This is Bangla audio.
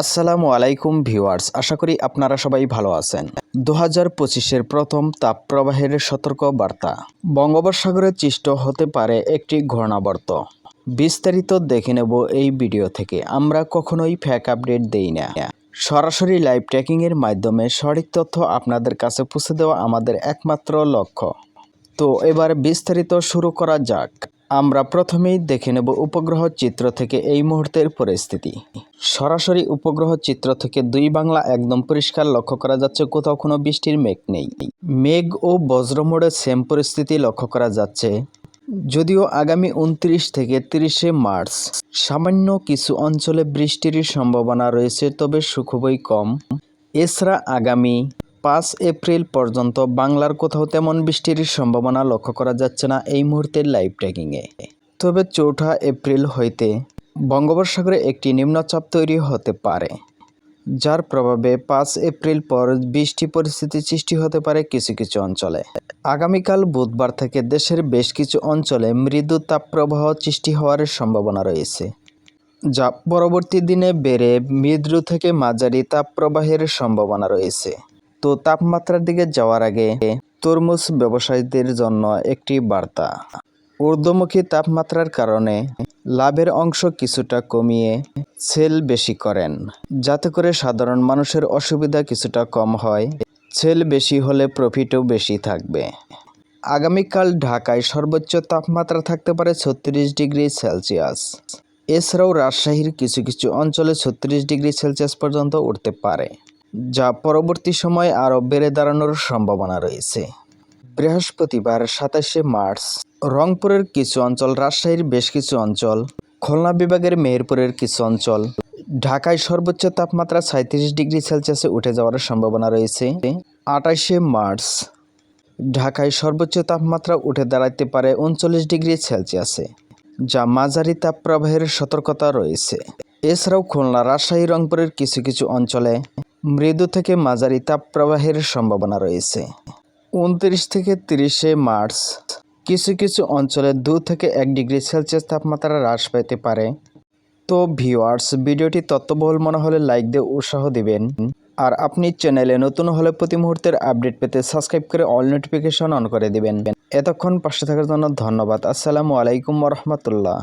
আসসালামু আলাইকুম ভিউয়ার্স, আশা করি আপনারা সবাই ভালো আছেন। দু হাজার পঁচিশের প্রথম তাপপ্রবাহের সতর্ক বার্তা বঙ্গোপসাগরে সৃষ্ট হতে পারে একটি ঘূর্ণাবর্ত। বিস্তারিত দেখে নেব এই ভিডিও থেকে। আমরা কখনোই ফ্যাক আপডেট দেই না। সরাসরি লাইভ ট্র্যাকিংয়ের মাধ্যমে সঠিক তথ্য আপনাদের কাছে পৌঁছে দেওয়া আমাদের একমাত্র লক্ষ্য। তো এবার বিস্তারিত শুরু করা যাক। আমরা প্রথমেই দেখে নেব উপগ্রহ চিত্র থেকে এই মুহূর্তের পরিস্থিতি। সরাসরি উপগ্রহ চিত্র থেকে দুই বাংলা একদম পরিষ্কার লক্ষ্য করা যাচ্ছে, কোথাও কোনো বৃষ্টির মেঘ নেই। মেঘ ও বজ্রমোড়ে সেম পরিস্থিতি লক্ষ্য করা যাচ্ছে, যদিও আগামী উনত্রিশ থেকে তিরিশে মার্চ। সামান্য কিছু অঞ্চলে বৃষ্টির সম্ভাবনা রয়েছে, তবে খুবই কম। এছাড়া আগামী পাঁচ এপ্রিল পর্যন্ত বাংলার কোথাও তেমন বৃষ্টির সম্ভাবনা লক্ষ্য করা যাচ্ছে না এই মুহূর্তের লাইভ ট্র্যাকিংয়ে তবে চৌঠা এপ্রিল হইতে বঙ্গোপসাগরে একটি নিম্নচাপ তৈরি হতে পারে, যার প্রভাবে পাঁচ এপ্রিল পর বৃষ্টি পরিস্থিতি সৃষ্টি হতে পারে কিছু কিছু অঞ্চলে। আগামীকাল বুধবার থেকে দেশের বেশ কিছু অঞ্চলে মৃদু তাপপ্রবাহ সৃষ্টি হওয়ার সম্ভাবনা রয়েছে, যা পরবর্তী দিনে বেড়ে মৃদু থেকে মাঝারি তাপপ্রবাহের সম্ভাবনা রয়েছে। তো তাপমাত্রার দিকে যাওয়ার আগে তরমুজ ব্যবসায়ীদের জন্য একটি বার্তা। ঊর্ধ্বমুখী তাপমাত্রার কারণে লাভের অংশ কিছুটা কমিয়ে সেল বেশি করেন। যাতে করে সাধারণ মানুষের অসুবিধা কিছুটা কম হয়, সেল বেশি হলে প্রফিটও বেশি থাকবে। আগামীকাল ঢাকায় সর্বোচ্চ তাপমাত্রা থাকতে পারে ছত্রিশ ডিগ্রি সেলসিয়াস। এছাড়াও রাজশাহীর কিছু কিছু অঞ্চলে ছত্রিশ ডিগ্রি সেলসিয়াস পর্যন্ত উঠতে পারে। যা পরবর্তী সময়ে আরও বেড়ে দাঁড়ানোর সম্ভাবনা রয়েছে। বৃহস্পতিবার সাতাশে মার্চ, রংপুরের কিছু অঞ্চল, রাজশাহীর বেশ কিছু অঞ্চল, খুলনা বিভাগের মেহেরপুরের কিছু অঞ্চল, ঢাকায় সর্বোচ্চ তাপমাত্রা সাঁত্রিশ ডিগ্রি সেলসিয়াসে উঠে যাওয়ার সম্ভাবনা রয়েছে। আঠাশে মার্চ, ঢাকায় সর্বোচ্চ তাপমাত্রা উঠে দাঁড়াতে পারে উনচল্লিশ ডিগ্রি সেলসিয়াসে, যা মাঝারি তাপপ্রবাহের সতর্কতা রয়েছে। এছাড়াও খুলনা, রাজশাহী, রংপুরের কিছু কিছু অঞ্চলে মৃদু থেকে মাঝারি তাপপ্রবাহের সম্ভাবনা রয়েছে। উনত্রিশ থেকে তিরিশে মার্চ, কিছু কিছু অঞ্চলে দু থেকে এক ডিগ্রি সেলসিয়াস তাপমাত্রা হ্রাস পেতে পারে। তো ভিউয়ার্স, ভিডিওটি তত্ত্ববহুল মনে হলে লাইক দিয়ে উৎসাহ দিবেন। আর আপনি চ্যানেলে নতুন হলে প্রতি মুহূর্তের আপডেট পেতে সাবস্ক্রাইব করে অল নোটিফিকেশন অন করে দিবেন। এতক্ষণ পাশে থাকার জন্য ধন্যবাদ। আসসালামু আলাইকুম রহমতুল্লাহ।